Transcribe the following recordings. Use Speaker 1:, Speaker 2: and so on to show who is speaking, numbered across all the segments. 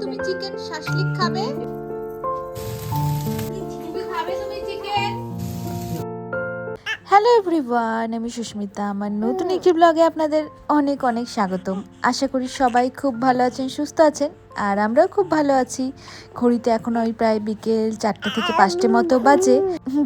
Speaker 1: তুমি চিকেন শাশলিক খাবে?
Speaker 2: Hello everyone আমি সুস্মিতা। আমার নতুন একটি ব্লগে আপনাদের অনেক অনেক স্বাগতম। আশা করি সবাই খুব ভালো আছেন, সুস্থ আছেন। আর আমরাও খুব ভালো আছি। ঘড়িতে এখন ওই প্রায় বিকেল চারটে থেকে পাঁচটে মতো বাজে।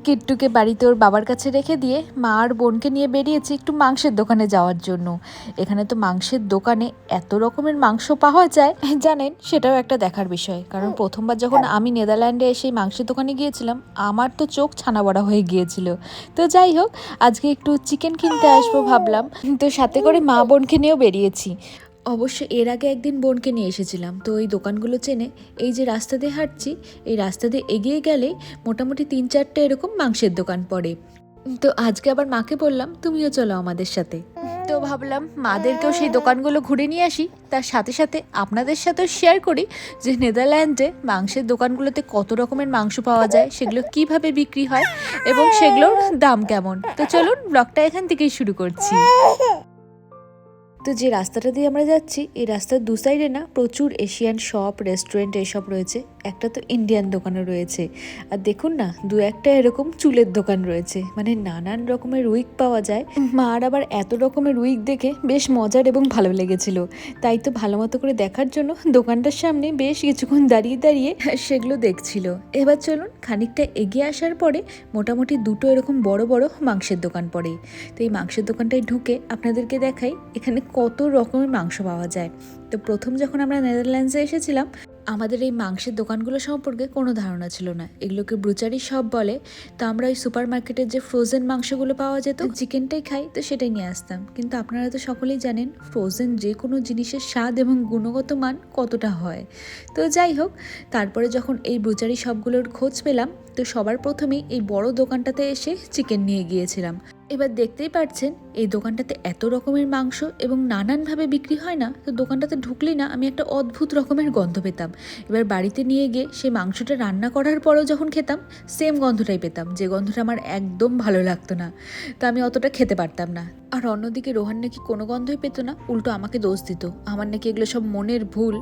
Speaker 2: কিট্টুকে বাড়িতে ওর বাবার কাছে রেখে দিয়ে মা আর বোনকে নিয়ে বেরিয়েছি একটু মাংসের দোকানে যাওয়ার জন্য। এখানে তো মাংসের দোকানে এত রকমের মাংস পাওয়া যায়। জানেন সেটাও একটা দেখার বিষয়। কারণ প্রথমবার যখন আমি নেদারল্যান্ডে এসে মাংসের দোকানে গিয়েছিলাম আমার তো চোখ ছানা বড়া হয়ে গিয়েছিল। তো যাই হোক আজকে একটু চিকেন কিনতে আসব ভাবলাম। তো সাথে করে মা বোনকে নিয়েও বেরিয়েছি। অবশ্য এর আগে একদিন বোনকে নিয়ে এসেছিলাম। তো এই দোকানগুলো চেনে এই যে রাস্তা দিয়ে হাঁটছি, এই রাস্তা দিয়ে এগিয়ে গেলেই মোটামুটি তিন চারটে এরকম মাংসের দোকান পড়ে। তো আজকে আবার মাকে বললাম, তুমিও চলো আমাদের সাথে। তো ভাবলাম, মাদেরকেও সেই দোকানগুলো ঘুরে নিয়ে আসি। তার সাথে সাথে আপনাদের সাথেও শেয়ার করি যে নেদারল্যান্ডে মাংসের দোকানগুলোতে কত রকমের মাংস পাওয়া যায়, সেগুলো কীভাবে বিক্রি হয় এবং সেগুলোর দাম কেমন? তো চলুন, ব্লগটা এখান থেকেই শুরু করছি। তো যে রাস্তাটা দিয়ে আমরা যাচ্ছি, এই রাস্তার দু সাইডে না প্রচুর এশিয়ান শপ রেস্টুরেন্ট এসব রয়েছে। একটা তো ইন্ডিয়ান দোকানও রয়েছে। আর দেখুন না, দু একটা এরকম চুলের দোকান রয়েছে। মানে নানান রকমের উইক পাওয়া যায়। মার আবার এত রকমের উইক দেখে বেশ মজার এবং ভালো লেগেছিল। তাই তো ভালো মতো করে দেখার জন্য দোকানটার সামনে বেশ কিছুক্ষণ দাঁড়িয়ে দাঁড়িয়ে সেগুলো দেখছিল। এবার চলুন খানিকটা এগিয়ে আসার পরে মোটামুটি দুটো এরকম বড় বড় মাংসের দোকান পড়ে। তো এই মাংসের দোকানটায় ঢুকে আপনাদেরকে দেখাই এখানে কত রকমের মাংস পাওয়া যায়। তো প্রথম যখন আমরা নেদারল্যান্ডসে এসেছিলাম আমাদের এই মাংসের দোকানগুলো সম্পর্কে কোনো ধারণা ছিল না। এগুলোকে ব্রুচারি সব বলে? তো আমরা ওই সুপার মার্কেটের যে ফ্রোজেন মাংসগুলো পাওয়া যেত চিকেনটাই খাই, তো সেটাই নিয়ে আসতাম। কিন্তু আপনারা তো সকলেই জানেন ফ্রোজেন যে কোনো জিনিসের স্বাদ এবং গুণগত মান কতটা হয়। তো যাই হোক, তারপরে যখন এই ব্রুচারি সবগুলোর খোঁজ পেলাম, তো সবার প্রথমেই এই বড় দোকানটাতে এসে চিকেন নিয়ে গিয়েছিলাম। এবার দেখতেই পাচ্ছেন এই দোকানটাতে এত রকমের মাংস এবং নানানভাবে বিক্রি হয় না, তো দোকানটাতে ঢুকলেই না, আমি একটা অদ্ভুত রকমের গন্ধ পেতাম। এবার বাড়িতে নিয়ে গিয়ে সেই মাংসটা রান্না করার পরেও যখন খেতাম সেম গন্ধটাই পেতাম, যে গন্ধটা আমার একদম ভালো লাগতো না। তো আমি অতটা খেতে পারতাম না। আর অন্যদিকে রোহান নাকি কোনো গন্ধই পেতো না, উল্টো আমাকে দোষ দিত। আমার নাকি এগুলো সব মনের ভুল।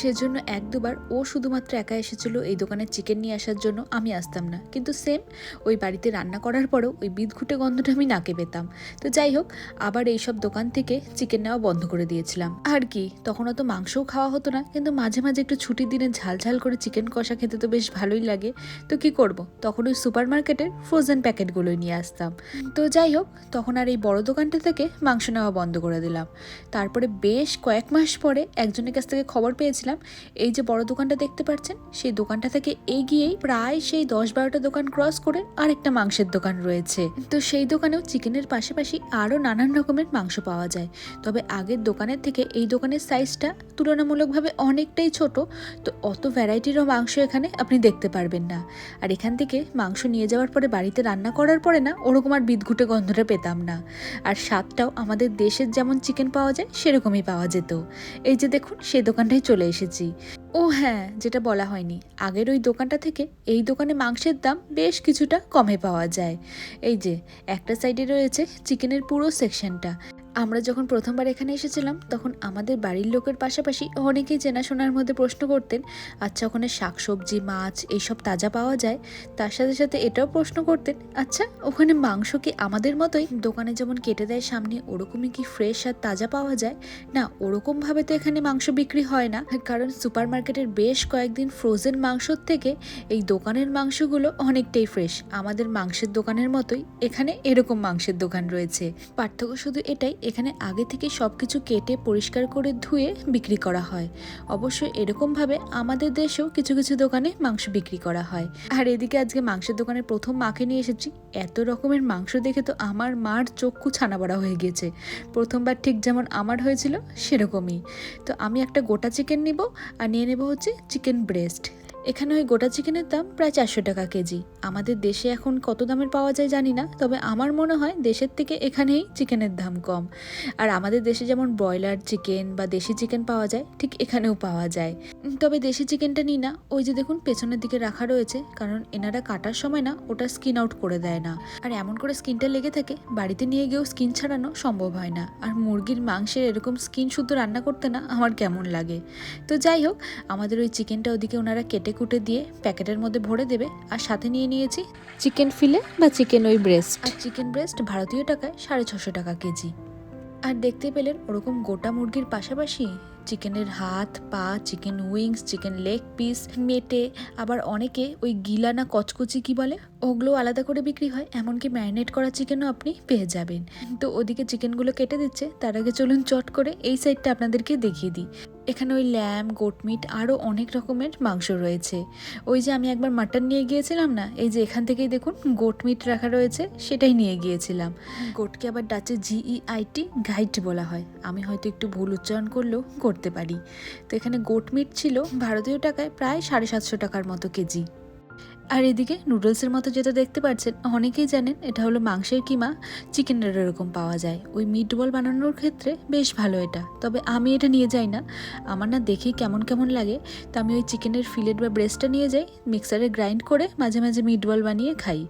Speaker 2: সেজন্য এক দুবার ও শুধুমাত্র একা এসেছিল এই দোকানে চিকেন নিয়ে আসার জন্য, আমি আসতাম না। কিন্তু সেম ওই বাড়িতে রান্না করার পরেও ওই বিদঘুটে গন্ধটা আমি নাকে পেতাম। তো যাই হোক আবার এইসব দোকান থেকে চিকেন নেওয়া বন্ধ করে দিয়েছিলাম। আর কি, তখন অত মাংসও খাওয়া হতো না, কিন্তু মাঝে মাঝে একটু ছুটির দিনে ঝাল ঝাল করে চিকেন কষা খেতে তো বেশ ভালোই লাগে। তো কি করব, তখন ওই সুপার মার্কেটের ফ্রোজেন প্যাকেটগুলোই নিয়ে আসতাম। তো যাই হোক তখন আর এই বড় দোকানটা থেকে মাংস নেওয়া বন্ধ করে দিলাম। তারপরে বেশ কয়েক মাস পরে একজনের কাছ থেকে খবর পেয়েছিলাম, এই যে বড় দোকানটা দেখতে পাচ্ছেন সেই দোকানটা থেকে এগিয়েই প্রায় সেই দশ বারোটা দোকান ক্রস করে আরেকটা মাংসের দোকান রয়েছে। তো সেই দোকানেও চিকেনের পাশাপাশি আরও নানান রকমের মাংস পাওয়া যায়। তবে আগের দোকানের থেকে এই দোকানের সাইজটা তুলনামূলকভাবে অনেকটাই ছোট, তো অত ভ্যারাইটিরও মাংস এখানে আপনি দেখতে পারবেন না। আর এখান থেকে মাংস নিয়ে যাওয়ার পরে বাড়িতে রান্না করার পরে না, ওরকম আর বিদঘুটে গন্ধটা পেতাম না। আর স্বাদটাও আমাদের দেশের যেমন চিকেন পাওয়া যায়, সেরকমই পাওয়া যেত। এই যে দেখুন সেই দোকানটায় চলে এসেছি। ও হ্যাঁ যেটা বলা হয়নি, আগের ওই দোকানটা থেকে এই দোকানে মাংসের দাম বেশ কিছুটা কমে পাওয়া যায়। এই যে, একটা সাইডে রয়েছে চিকেনের পুরো সেকশনটা। আমরা যখন প্রথমবার এখানে এসেছিলাম, তখন আমাদের বাড়ির লোকের পাশাপাশি অনেকেই চেনাশোনার মধ্যে প্রশ্ন করতেন আচ্ছা ওখানে শাকসবজি, মাছ এইসব তাজা পাওয়া যায়? তার সাথে সাথে এটাও প্রশ্ন করতেন আচ্ছা ওখানে মাংস কি আমাদের মতোই? দোকানে যেমন কেটে দেয় সামনে, ওরকমই কি ফ্রেশ আর তাজা পাওয়া যায়? না, ওরকমভাবে তো এখানে মাংস বিক্রি হয় না। কারণ সুপার মার্কেটের বেশ কয়েকদিন ফ্রোজেন মাংসর থেকে এই দোকানের মাংসগুলো অনেকটাই ফ্রেশ আমাদের মাংসের দোকানের মতোই এখানে এরকম মাংসের দোকান রয়েছে। পার্থক্য শুধু এটাই এখানে আগে থেকে সব কিছু কেটে পরিষ্কার করে ধুয়ে বিক্রি করা হয়। অবশ্য এরকমভাবে আমাদের দেশেও কিছু কিছু দোকানে মাংস বিক্রি করা হয়। আর এদিকে আজকে মাংসের দোকানে প্রথম মাকে নিয়ে এসেছি। এত রকমের মাংস দেখে তো আমার মার চক্ষু ছানা বড়া হয়ে গিয়েছে। প্রথমবার ঠিক যেমন আমার হয়েছিল, সেরকমই। তো আমি একটা গোটা চিকেন নিব আর নিয়ে নেব হচ্ছে চিকেন ব্রেস্ট এখানে ওই গোটা চিকেনের দাম প্রায় চারশো টাকা কেজি। আমাদের দেশে এখন কত দামের পাওয়া যায় জানি না, তবে আমার মনে হয় দেশের থেকে এখানেই চিকেনের দাম কম। আর আমাদের দেশে যেমন ব্রয়লার চিকেন বা দেশি চিকেন পাওয়া যায়, ঠিক এখানেও পাওয়া যায়। তবে দেশি চিকেনটা নিই না, ওই যে দেখুন পেছনের দিকে রাখা রয়েছে, কারণ এনারা কাটার সময় না ওটা স্কিন আউট করে দেয় না। আর এমন করে স্কিনটা লেগে থাকে, বাড়িতে নিয়ে গিয়েও স্কিন ছাড়ানো সম্ভব হয় না। আর মুরগির মাংসের এরকম স্কিন শুদ্ধ রান্না করতে না আমার কেমন লাগে। তো যাই হোক, আমাদের ওই চিকেনটা ওদিকে ওনারা কেটে কুটে দিয়ে প্যাকেটের মধ্যে ভরে দেবে আর সাথে নিয়ে নিয়েছি চিকেন ফিলে বা চিকেন ওই ব্রেস্ট। আর চিকেন ব্রেস্ট ভারতীয় টাকায় সাড়ে ছশো টাকা কেজি। আর দেখতে পেলেন ওরকম গোটা মুরগির পাশাপাশি চিকেনের হাত পা chicken wings chicken leg piece মেটে আবার অনেকে ওই গিলা না কচকচি কি বলে? ওগুলো আলাদা করে বিক্রি হয়, এমনকি ম্যারিনেট করা চিকেনও আপনি পেয়ে যাবেন। তো ওদিকে চিকেনগুলো কেটে দিচ্ছে, তার আগে চলুন চট করে এই সাইডটা আপনাদেরকে দেখিয়ে দিই। এখানে ওই ল্যাম গোটমিট আরও অনেক রকমের মাংস রয়েছে। ওই যে আমি একবার মাটন নিয়ে গিয়েছিলাম না, এই যে এখান থেকেই দেখুন গোটমিট রাখা রয়েছে, সেটাই নিয়ে গিয়েছিলাম। গোটকে আবার ডাচে জিই আইটি গাইড বলা হয়। আমি হয়তো একটু ভুল উচ্চারণ করলেও করতে পারি। তো এখানে গোটমিট ছিল ভারতীয় টাকায় প্রায় সাড়ে সাতশো টাকার মতো কেজি। আর এদিকে নুডলসের মতো যেটা দেখতে পাচ্ছেন অনেকেই জানেন এটা হলো মাংসের কিমা, চিকেনের এরকম পাওয়া যায়। ওই মিট বল বানানোর ক্ষেত্রে বেশ ভালো এটা। তবে আমি এটা নিয়ে যাই না। আমার না দেখেই কেমন কেমন লাগে, তা আমি ওই চিকেনের ফিলেট বা ব্রেস্টটা নিয়ে যাই মিক্সারে গ্রাইন্ড করে মাঝে মাঝে মিট বল বানিয়ে খাই।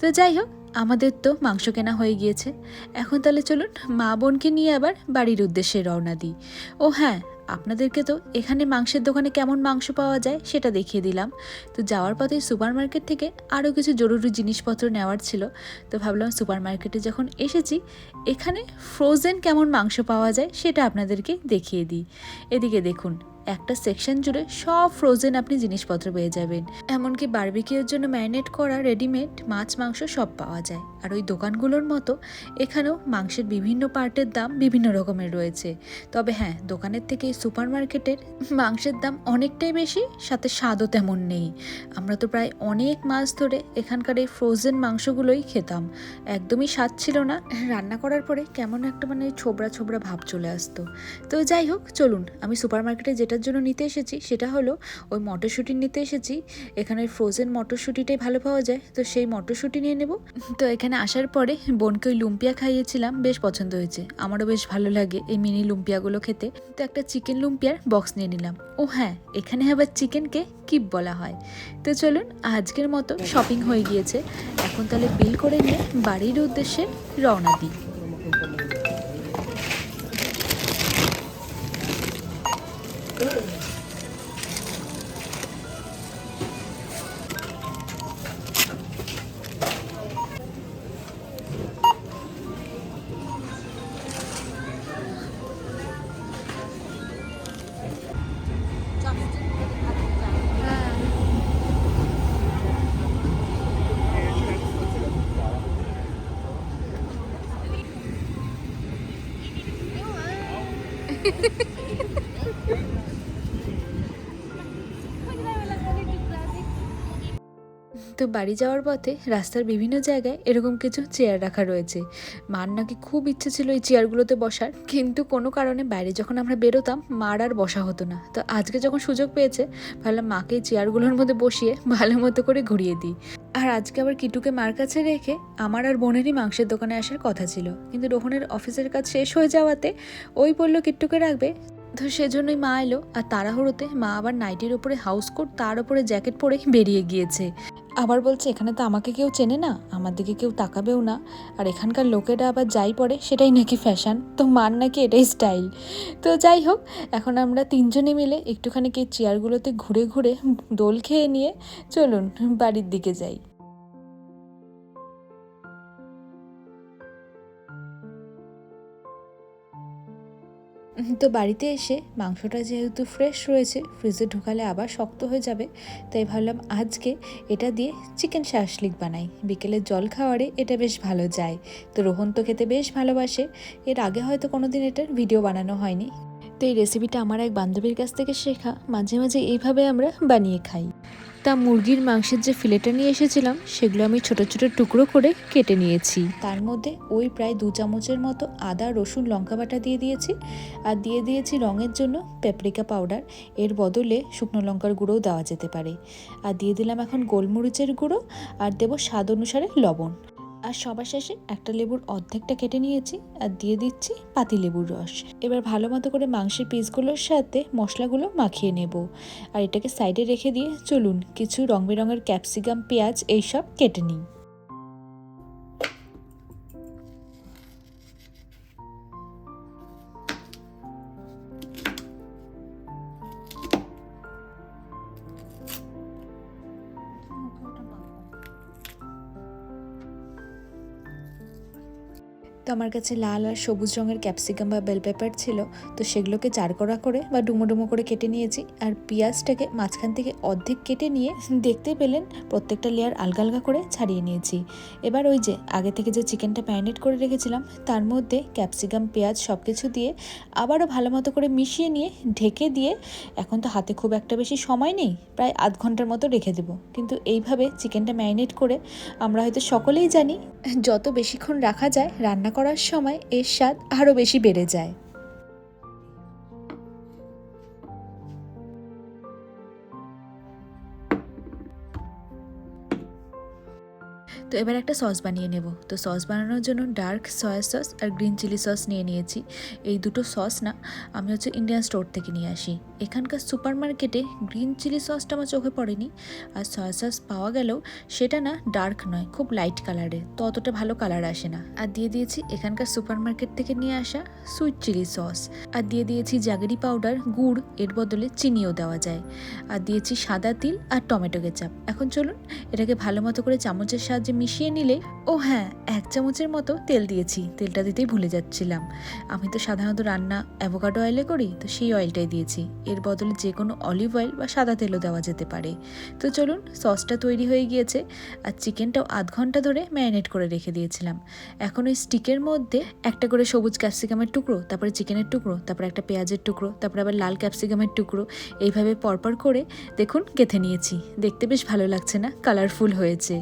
Speaker 2: তো যাই হোক আমাদের তো মাংস কেনা হয়ে গিয়েছে। এখন তাহলে চলুন মা বোনকে নিয়ে আবার বাড়ির উদ্দেশ্যে রওনা দিই। ও হ্যাঁ আপনাদেরকে তো এখানে মাংসের দোকানে কেমন মাংস পাওয়া যায় সেটা দেখিয়ে দিলাম। তো যাওয়ার পথে সুপার মার্কেট থেকে আরও কিছু জরুরি জিনিসপত্র নেওয়ার ছিল। তো ভাবলাম সুপার মার্কেটে যখন এসেছি, এখানে ফ্রোজেন কেমন মাংস পাওয়া যায় সেটা আপনাদেরকে দেখিয়ে দিই। এদিকে দেখুন একটা সেকশন জুড়ে সব ফ্রোজেন আপনি জিনিসপত্র পেয়ে যাবেন। এমনকি বারবিকিউর জন্য ম্যারিনেট করা রেডিমেড মাছ, মাংস সব পাওয়া যায়। আর ওই দোকানগুলোর মতো এখানেও মাংসের বিভিন্ন পার্টের দাম বিভিন্ন রকমের রয়েছে। তবে হ্যাঁ দোকানের থেকে সুপার মার্কেটের মাংসের দাম অনেকটাই বেশি, সাথে স্বাদও তেমন নেই। আমরা তো প্রায় অনেক মাস ধরে এখানকার এই ফ্রোজেন মাংসগুলোই খেতাম। একদমই স্বাদ ছিল না। রান্না করার পরে কেমন একটা মানে ছোবড়া ছোবড়া ভাব চলে আসতো। তো যাই হোক, চলুন, আমি সুপার মার্কেটে যেটার জন্য নিতে এসেছি। সেটা হলো, ওই মটরশুঁটি নিতে এসেছি। এখানে ফ্রোজেন মটরশুঁটিটাই ভালো পাওয়া যায়। তো সেই মটরশুঁটি নিয়ে নেব। তো এখানে আসার পরে বোনকে ওই লুম্পিয়া খাইয়েছিলাম। বেশ পছন্দ হয়েছে। আমারও বেশ ভালো লাগে এই মিনি লুম্পিয়াগুলো খেতে। তো একটা চিকেন লুম্পিয়ার বক্স নিয়ে নিলাম। ও হ্যাঁ এখানে আবার চিকেনকে কিপ বলা হয়। তো চলুন, আজকের মতো শপিং হয়ে গিয়েছে। এখন তাহলে বিল করে নিয়ে বাড়ির উদ্দেশ্যে রওনা দিই। Thank you. তো বাড়ি যাওয়ার পথে রাস্তার বিভিন্ন জায়গায় এরকম কিছু চেয়ার রাখা রয়েছে। মার নাকি খুব ইচ্ছে ছিল এই চেয়ারগুলোতে বসার। কিন্তু কোনো কারণে বাইরে যখন আমরা বেরোতাম, মার আর বসা হতো না। তো আজকে যখন সুযোগ পেয়েছে, ভাবলাম মাকে এই চেয়ারগুলোর মধ্যে বসিয়ে ভালো মতো করে ঘুরিয়ে দিই। আর আজকে আবার কিটুকে মার কাছে রেখে আমার আর বোনেরই মাংসের দোকানে আসার কথা ছিল। কিন্তু রোহনের অফিসের কাজ শেষ হয়ে যাওয়াতে ওই বলল কিট্টুকে রাখবে। তো সেজন্যই মা এলো। আর তাড়াহুড়োতে মা আবার নাইটির ওপরে হাউস কোট তার ওপরে জ্যাকেট পরে বেরিয়ে গিয়েছে। আবার বলছে, এখানে তো আমাকে কেউ চেনে না, আমার দিকে কেউ তাকাবেও না। আর এখানকার লোকেরা আবার যাই পড়ে, সেটাই নাকি ফ্যাশন তো মার নাকি এটাই স্টাইল তো যাই হোক, এখন আমরা তিনজনে মিলে একটুখানি কে চেয়ারগুলোতে ঘুরে ঘুরে দোল খেয়ে নিয়ে চলুন বাড়ির দিকে যাই। তো বাড়িতে এসে মাংসটা যেহেতু ফ্রেশ রয়েছে ফ্রিজে ঢোকালে আবার শক্ত হয়ে যাবে। তাই ভাবলাম আজকে এটা দিয়ে চিকেন শাসলিক বানাই। বিকেলের জল খাওয়ারে এটা বেশ ভালো যায়। তো রোহন তো খেতে বেশ ভালোবাসে। এর আগে হয়তো কোনোদিন এটার ভিডিও বানানো হয়নি। তো এই রেসিপিটা আমার এক বান্ধবীর কাছ থেকে শেখা। মাঝে মাঝে এইভাবে আমরা বানিয়ে খাই। তা মুরগির মাংসের যে ফিলেটা নিয়ে এসেছিলাম, সেগুলো আমি ছোট ছোট টুকরো করে কেটে নিয়েছি। তার মধ্যে ওই প্রায় দু চামচের মতো আদা, রসুন, লঙ্কা বাটা দিয়ে দিয়েছি। আর দিয়ে দিয়েছি রঙের জন্য পেপরিকা পাউডার এর বদলে শুকনো লঙ্কার গুঁড়োও দেওয়া যেতে পারে। আর দিয়ে দিলাম এখন গোলমরিচের গুঁড়ো। আর দেবো স্বাদ অনুসারে লবণ। আর সবার শেষে একটা লেবুর অর্ধেকটা কেটে নিয়েছি আর দিয়ে দিচ্ছি পাতি লেবুর রস। এবার ভালো মতো করে মাংসের পিসগুলোর সাথে মশলাগুলো মাখিয়ে নেব। আর এটাকে সাইডে রেখে দিয়ে চলুন কিছু রং বেরঙের ক্যাপসিকাম, পেঁয়াজ, এইসব কেটে নিই। তো আমার কাছে লাল আর সবুজ রঙের ক্যাপসিকাম বা বেল পেপার ছিল, তো সেগুলোকে চার করা করে বা ডুমো ডুমো করে কেটে নিয়েছি। আর পেঁয়াজটাকে মাঝখান থেকে অর্ধেক কেটে নিয়ে দেখতে পেলেন প্রত্যেকটা লেয়ার আলগা আলগা করে ছাড়িয়ে নিয়েছি। এবার ওই যে আগে থেকে যে চিকেনটা ম্যারিনেট করে রেখেছিলাম, তার মধ্যে ক্যাপসিকাম, পেঁয়াজ সব কিছু দিয়ে আবারও ভালো মতো করে মিশিয়ে নিয়ে ঢেকে দিয়ে, এখন তো হাতে খুব একটা বেশি সময় নেই, প্রায় আধ ঘণ্টার মতো রেখে দেবো। কিন্তু এইভাবে চিকেনটা ম্যারিনেট করে আমরা হয়তো সকলেই জানি, যত বেশিক্ষণ রাখা যায়, রান্না করার সময় এর স্বাদ আরও বেশি বেড়ে যায়। তো এবার একটা সস বানিয়ে নেব। তো সস বানানোর জন্য ডার্ক সয়া সস আর গ্রিন চিলি সস নিয়ে নিয়েছি। এই দুটো সস না, আমি হচ্ছে ইন্ডিয়ান স্টোর থেকে নিয়ে আসি। এখানকার সুপার মার্কেটে গ্রিন চিলি সসটা আমার চোখে পড়েনি। আর সয়া সস পাওয়া গেলেও সেটা না ডার্ক নয়, খুব লাইট কালারের, তো অতটা ভালো কালার আসে না। আর দিয়ে দিয়েছি এখানকার সুপার মার্কেট থেকে নিয়ে আসা সুইট চিলি সস। আর দিয়ে দিয়েছি জাগরি পাউডার, গুড়, এর বদলে চিনিও দেওয়া যায়। আর দিয়েছি সাদা তিল আর টমেটো কেচাপ। এখন চলুন এটাকে ভালো মতো করে চামচের সাহায্যে মিশিয়ে নিলে, ও হ্যাঁ এক চামচের মতো তেল দিয়েছি, তেলটা দিতেই ভুলে যাচ্ছিলাম। আমি তো সাধারণত রান্না অ্যাভোকাডো অয়েলে করি, তো সেই অয়েলটাই দিয়েছি। এর বদলে যে কোনো অলিভ অয়েল বা সাদা তেলও দেওয়া যেতে পারে। তো চলুন সসটা তৈরি হয়ে গিয়েছে আর চিকেনটাও আধ ঘণ্টা ধরে ম্যারিনেট করে রেখে দিয়েছিলাম। এখন ওই স্টিকের মধ্যে একটা করে সবুজ ক্যাপসিকামের টুকরো, তারপরে চিকেনের টুকরো, তারপরে একটা পেঁয়াজের টুকরো, তারপরে আবার লাল ক্যাপসিকামের টুকরো, এইভাবে পরপর করে দেখুন, গেথে নিয়েছি। দেখতে বেশ ভালো লাগছে না? কালারফুল হয়েছে।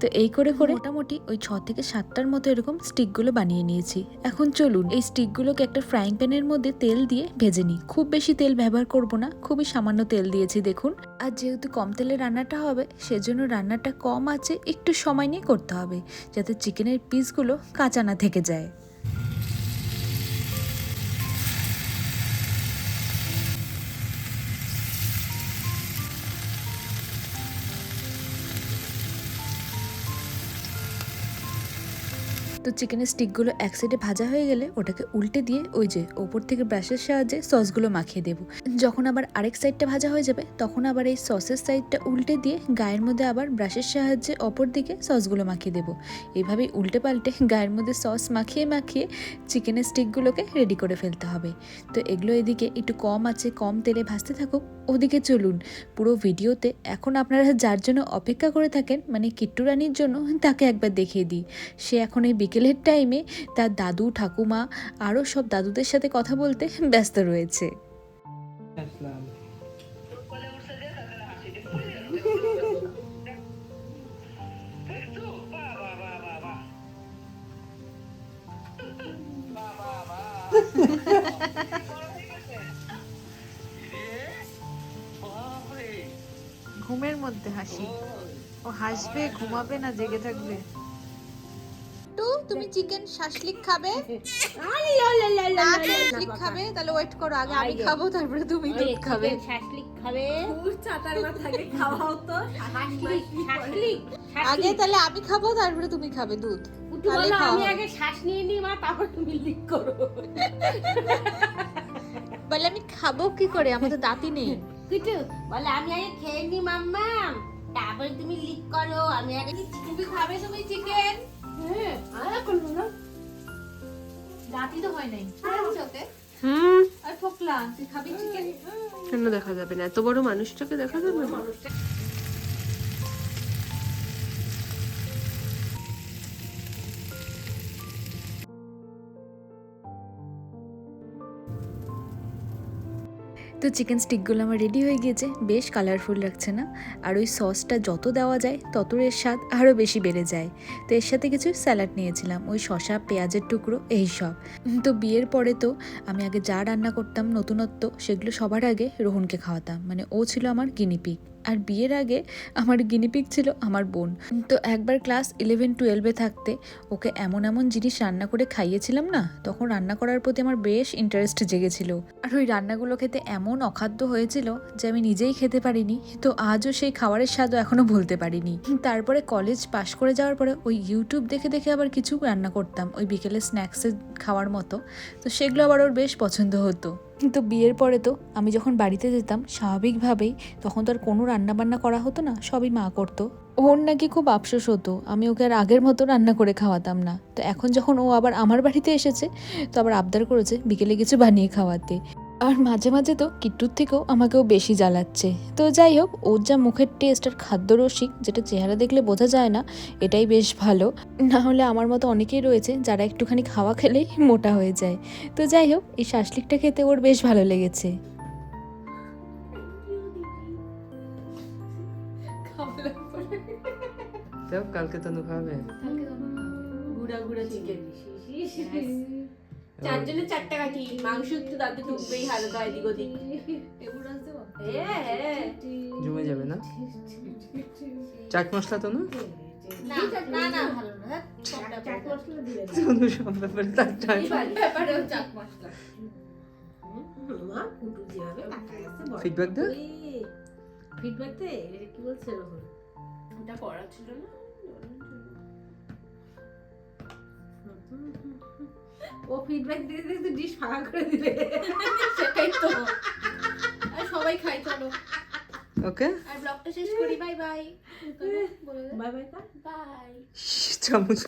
Speaker 2: তো এই করে করে মোটামুটি ওই ছ থেকে সাতটার মতো এরকম স্টিকগুলো বানিয়ে নিয়েছি। এখন চলুন, এই স্টিকগুলোকে একটা ফ্রাইং প্যানের মধ্যে তেল দিয়ে ভেজে নিই। খুব বেশি তেল ব্যবহার করব না, খুবই সামান্য তেল দিয়েছি, দেখুন। আর যেহেতু কম তেলে রান্নাটা হবে, সেজন্য রান্নাটা কম আছে, একটু সময় নিয়ে করতে হবে, যাতে চিকেনের পিসগুলো কাঁচা না থেকে যায়। তো চিকেনের স্টিকগুলো এক সাইডে ভাজা হয়ে গেলে ওটাকে উল্টে দিয়ে ওই যে ওপর থেকে ব্রাশের সাহায্যে সসগুলো মাখিয়ে দেবো। যখন আবার আরেক সাইডটা ভাজা হয়ে যাবে, তখন আবার এই সসের সাইডটা উল্টে দিয়ে গায়ের মধ্যে আবার ব্রাশের সাহায্যে অপর দিকে সসগুলো মাখিয়ে দেবো। এইভাবেই উল্টে পাল্টে গায়ের মধ্যে সস মাখিয়ে মাখিয়ে চিকেনের স্টিকগুলোকে রেডি করে ফেলতে হবে। তো এগুলো এদিকে একটু কম আছে, কম তেলে ভাজতে থাকুক। ওদিকে চলুন, পুরো ভিডিওতে এখন আপনারা যার জন্য অপেক্ষা করে থাকেন মানে কিট্টু রানির জন্য, তাকে একবার দেখিয়ে দিই। সে এখন এই বিকেলের টাইমে তার দাদু, ঠাকুমা আরও সব দাদুদের সাথে কথা বলতে ব্যস্ত রয়েছে।
Speaker 3: ঘুমের মধ্যে হাসি। ও হাসবে, ঘুমাবে না, জেগে থাকবে।
Speaker 1: তুমি চিকেন শাসলিক খাবে? না শাসলিক খাবে তাহলে ওয়েট করো আগে আমি খাব তারপরে তুমি দুধ খাবে।
Speaker 4: শাসলিক খাবে?
Speaker 1: আগে তাহলে আমি খাব তারপরে তুমি খাবে দুধ।
Speaker 4: আমি আগে শ্বাস নিয়ে নিই মা তারপর তুমি লিক করো।
Speaker 1: বলে আমি খাব কি করে? আমার তো দাঁতই নেই।
Speaker 4: কুটু বলে আমি আগে খেয়ে নি মাম্মা তারপরে তুমি লিক করো আমি আগে
Speaker 1: তুমি খাবে তুমি চিকেন
Speaker 4: হ্যাঁ
Speaker 1: হয়
Speaker 3: কেন দেখা যাবে না? এত বড় মানুষটাকে দেখা যাবে না?
Speaker 2: তো চিকেন স্টিকগুলো আমার রেডি হয়ে গিয়েছে। বেশ কালারফুল লাগছে না? আর ওই সসটা যত দেওয়া যায় তত এর স্বাদ আরও বেশি বেড়ে যায়। তো এর সাথে কিছু স্যালাড নিয়েছিলাম, ওই শশা পেঁয়াজের টুকরো, এই সব। তো বিয়ের পরে তো আমি আগে যা রান্না করতাম নতুনত্ব, সেগুলো সবার আগে রোহনকে খাওয়াতাম। মানে ও ছিল আমার গিনিপিক আর বিয়ের আগে আমার গিনিপিক ছিল আমার বোন। তো একবার ক্লাস ইলেভেন টুয়েলভে থাকতে ওকে এমন এমন জিনিস রান্না করে খাইয়েছিলাম না, তখন রান্না করার প্রতি আমার বেশ ইন্টারেস্ট জেগেছিল। আর ওই রান্নাগুলো খেতে এমন অখাদ্য হয়েছিল যে আমি নিজেই খেতে পারিনি, তো আজও সেই খাবারের স্বাদও এখনও ভুলতে পারিনি। তারপরে কলেজ পাশ করে যাওয়ার পরে ওই ইউটিউব দেখে দেখে আবার কিছু রান্না করতাম, ওই বিকেলে স্ন্যাক্সে খাওয়ার মতো, তো সেগুলো আবার ওর বেশ পছন্দ হতো। কিন্তু বিয়ের পরে তো আমি যখন বাড়িতে যেতাম, স্বাভাবিকভাবেই তখন তো আর কোনো রান্নাবান্না করা হতো না, সবই মা করতো। ওর নাকি খুব আফসোস হতো, আমি ওকে আর আগের মতো রান্না করে খাওয়াতাম না। তো এখন যখন ও আবার আমার বাড়িতে এসেছে, তো আবার আবদার করেছে বিকেলে কিছু বানিয়ে খাওয়াতে। আর মাঝে মাঝে তো কিট্টুর থেকেও আমাকেও বেশি জ্বালাচ্ছে। তো যাই হোক ওর যা মুখের টেস্ট আর খাদ্য রসিক যেটা চেহারা দেখলে বোঝা যায় না এটাই বেশ ভালো। না হলে আমার মতো অনেকেই রয়েছে যারা একটুখানি খাওয়া খেলেই মোটা হয়ে যায়। তো যাই হোক এই শাসলিকটা খেতে ওর বেশ ভালো লেগেছে।
Speaker 5: কালকে তনু খাবে।
Speaker 4: গুড়া গুড়া চিকেন চারজনে চারটা কাঠি। মাংস একটু তাতে ঢুকবেই হালকা এদিক ওদিক। হ্যাঁ হ্যাঁ
Speaker 5: জমে যাবে না? চাট মশলা তনু
Speaker 4: না?
Speaker 5: ফিডব্যাক দে।
Speaker 4: ফিডব্যাক দে কি বলছে রোহন ওটা করা ছিল না ও ফিডব্যাক দিয়ে দিতে ডিশ ফাঁকা করে দিলে। সেটাই তো। আর সবাই খাই চলো।
Speaker 5: ওকে?
Speaker 1: আর ব্লগটা শেষ করি bye bye
Speaker 4: bye bye
Speaker 1: bye
Speaker 5: চামচ